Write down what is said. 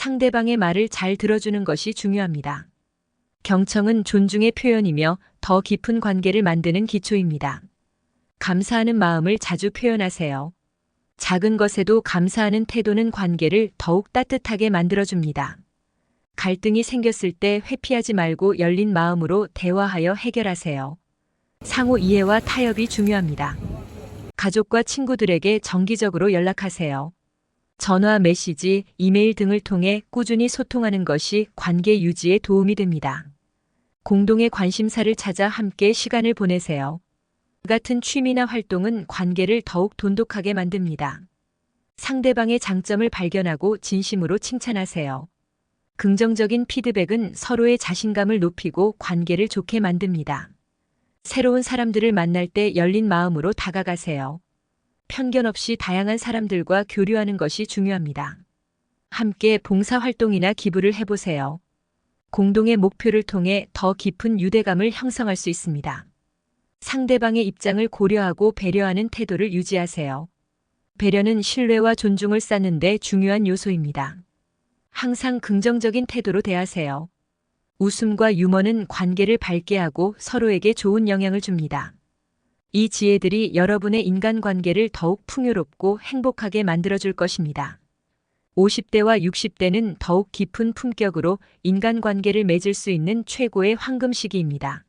상대방의 말을 잘 들어주는 것이 중요합니다. 경청은 존중의 표현이며 더 깊은 관계를 만드는 기초입니다. 감사하는 마음을 자주 표현하세요. 작은 것에도 감사하는 태도는 관계를 더욱 따뜻하게 만들어줍니다. 갈등이 생겼을 때 회피하지 말고 열린 마음으로 대화하여 해결하세요. 상호 이해와 타협이 중요합니다. 가족과 친구들에게 정기적으로 연락하세요. 전화, 메시지, 이메일 등을 통해 꾸준히 소통하는 것이 관계 유지에 도움이 됩니다. 공동의 관심사를 찾아 함께 시간을 보내세요. 같은 취미나 활동은 관계를 더욱 돈독하게 만듭니다. 상대방의 장점을 발견하고 진심으로 칭찬하세요. 긍정적인 피드백은 서로의 자신감을 높이고 관계를 좋게 만듭니다. 새로운 사람들을 만날 때 열린 마음으로 다가가세요. 편견 없이 다양한 사람들과 교류하는 것이 중요합니다. 함께 봉사활동이나 기부를 해보세요. 공동의 목표를 통해 더 깊은 유대감을 형성할 수 있습니다. 상대방의 입장을 고려하고 배려하는 태도를 유지하세요. 배려는 신뢰와 존중을 쌓는데 중요한 요소입니다. 항상 긍정적인 태도로 대하세요. 웃음과 유머는 관계를 밝게 하고 서로에게 좋은 영향을 줍니다. 이 지혜들이 여러분의 인간관계를 더욱 풍요롭고 행복하게 만들어줄 것입니다. 50대와 60대는 더욱 깊은 품격으로 인간관계를 맺을 수 있는 최고의 황금 시기입니다.